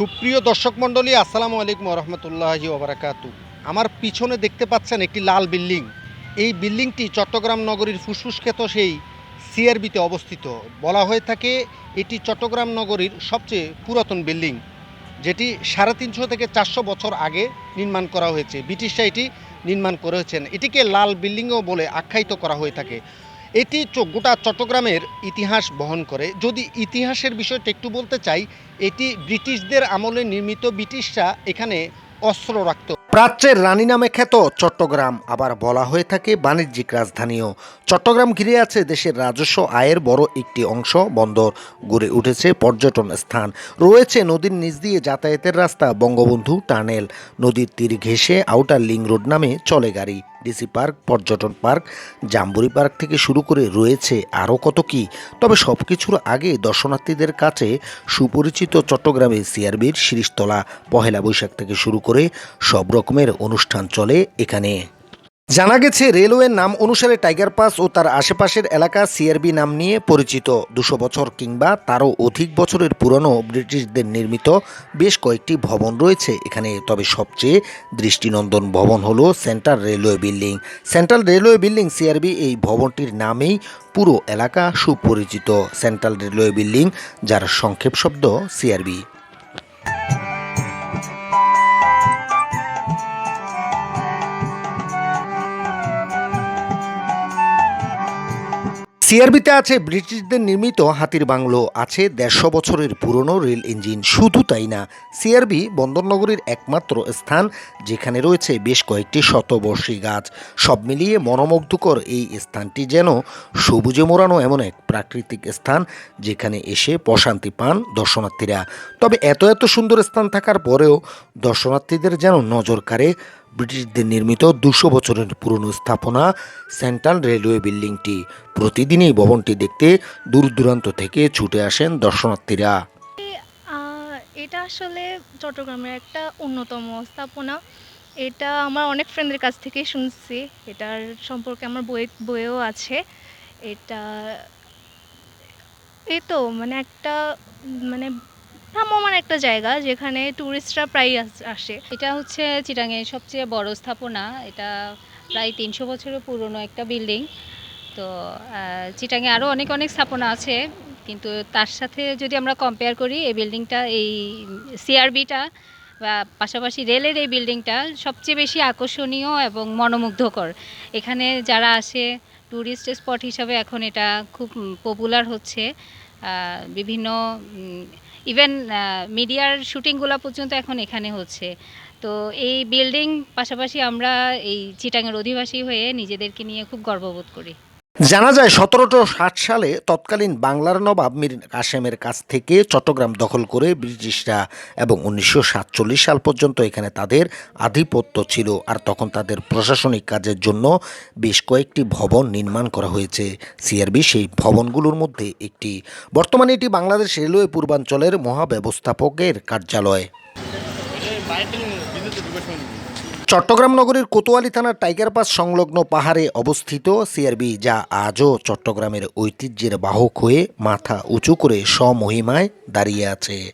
সুপ্রিয় দর্শক মণ্ডলী, আসসালামু আলাইকুম রহমতুল্লাহি ওবরাকাতু। আমার পিছনে দেখতে পাচ্ছেন একটি লাল বিল্ডিং। এই বিল্ডিংটি চট্টগ্রাম নগরীর ফুসফুস খ্যাত সেই সিআরবিতে অবস্থিত। বলা হয়ে থাকে, এটি চট্টগ্রাম নগরীর সবচেয়ে পুরাতন বিল্ডিং, যেটি সাড়ে তিনশো থেকে চারশো বছর আগে নির্মাণ করা হয়েছে। ব্রিটিশরা এটি নির্মাণ করেছেন। এটিকে লাল বিল্ডিংও বলে আখ্যায়িত করা হয়ে থাকে। এটি গোটা চট্টগ্রামের ইতিহাস বহন করে। যদি ইতিহাসের বিষয়টা একটু বলতে চাই, এটি ব্রিটিশদের আমলে নির্মিত, ব্রিটিশরা এখানে অস্ত্র রাখত। প্রাচ্যের রানী নামে খ্যাত চট্টগ্রাম, আবার বলা হয়ে থাকে বাণিজ্যিক রাজধানীও। চট্টগ্রাম ঘিরে আছে দেশের রাজস্ব আয়ের বড় একটি অংশ, বন্দর গড়ে উঠেছে পর্যটন স্থান। রয়েছে নদীর নিচ দিয়ে যাতায়াতের রাস্তা, বঙ্গবন্ধু টানেল। নদীর তীর ঘেঁষে আউটার লিং রোড নামে চলে গাড়ি। ডিসি পার্ক, পর্যটন পার্ক জাম্বুরি পার্ক থেকে শুরু করে রয়েছে আরও কত কি। তবে সব কিছুর আগে দর্শনার্থীদের কাছে সুপরিচিত চট্টগ্রামে সিআরবির শিরিষতলা পহেলা বৈশাখ থেকে শুরু করে সব রকমের অনুষ্ঠান চলে এখানে। জানা গেছে, রেলওয়ের নাম অনুসারে টাইগার পাস ও তার আশেপাশের এলাকা সিআরবি নাম নিয়ে পরিচিত। দুশো বছর কিংবা তারও অধিক বছরের পুরনো ব্রিটিশদের নির্মিত বেশ কয়েকটি ভবন রয়েছে। এখানে তবে সবচেয়ে দৃষ্টিনন্দন ভবন হলো central railway building. Central railway building CRB এই ভবনটির নামেই পুরো এলাকা সুপরিচিত। সেন্ট্রাল রেলওয়ে বিল্ডিং, যার সংক্ষেপ শব্দ সিআরবি। সিআরবিতে আছে ব্রিটিশদের নির্মিত হাতির বাংলো। আছে দেড়শো বছরের পুরনো রেল ইঞ্জিন। শুধু তাই না, সিআরবি বন্দরনগরীর একমাত্র স্থান, যেখানে রয়েছে বেশ কয়েকটি শতবর্ষী গাছ। সব মিলিয়ে মনোমুগ্ধকর এই স্থানটি যেন সবুজে মোড়ানো এমন এক প্রাকৃতিক স্থান, যেখানে এসে প্রশান্তি পান দর্শনার্থীরা। তবে এত এত সুন্দর স্থান থাকার পরেও দর্শনার্থীদের যেন নজর কাড়ে ব্রিটিশদের নির্মিত দুশো বছরের পুরনো স্থাপনা সেন্ট্রাল রেলওয়ে বিল্ডিংটি। প্রতিদিনই ভবনটি দেখতে দূর দূরান্ত থেকে ছুটে আসেন দর্শনার্থীরা। এটা আসলে চট্টগ্রামের একটা অন্যতম স্থাপনা। এটা আমার অনেক ফ্রেন্ডের কাছ থেকেই শুনছি। এটার সম্পর্কে আমার বই বইয়েও আছে। এটা, এই তো মানে একটা মানে ভ্রাম্যমান একটা জায়গা যেখানে ট্যুরিস্টরা প্রায় আসে এটা হচ্ছে চিটাঙের সবচেয়ে বড় স্থাপনা। এটা প্রায় তিনশো বছরের পুরনো একটা বিল্ডিং। তো চিটাঙে আরও অনেক অনেক স্থাপনা আছে। কিন্তু তার সাথে যদি আমরা কম্পেয়ার করি, এই বিল্ডিংটা, এই সিআরবিটা বা পাশাপাশি রেলের এই বিল্ডিংটা সবচেয়ে বেশি আকর্ষণীয় এবং মনোমুগ্ধকর। এখানে যারা আসে ট্যুরিস্ট স্পট হিসাবে এখন এটা খুব পপুলার হচ্ছে। বিভিন্ন ইভেন মিডিয়ার শুটিংগুলো পর্যন্ত এখন এখানে হচ্ছে। তো এই বিল্ডিং পাশাপাশি আমরা এই চিটাঙের অধিবাসী হয়ে নিজেদেরকে নিয়ে খুব গর্ববোধ করি। জানা যায়, সতেরোশো ষাট সালে তৎকালীন বাংলার নবাব মীর কাসেমের কাছ থেকে চট্টগ্রাম দখল করে ব্রিটিশরা এবং উনিশশো সাতচল্লিশ সাল পর্যন্ত এখানে তাদের আধিপত্য ছিল। আর তখন তাদের প্রশাসনিক কাজের জন্য বেশ কয়েকটি ভবন নির্মাণ করা হয়েছে। সিআরবি সেই ভবনগুলোর মধ্যে একটি। বর্তমানে এটি বাংলাদেশ রেলওয়ে পূর্বাঞ্চলের মহাব্যবস্থাপকের কার্যালয়। চট্টগ্রাম নগরীর কোতোয়ালি থানার টাইগার পাস সংলগ্ন পাহাড়ে অবস্থিত সিআরবি, যা আজও চট্টগ্রামের ঐতিহ্যের বাহক হয়ে মাথা উঁচু করে স্বমহিমায় দাঁড়িয়ে আছে।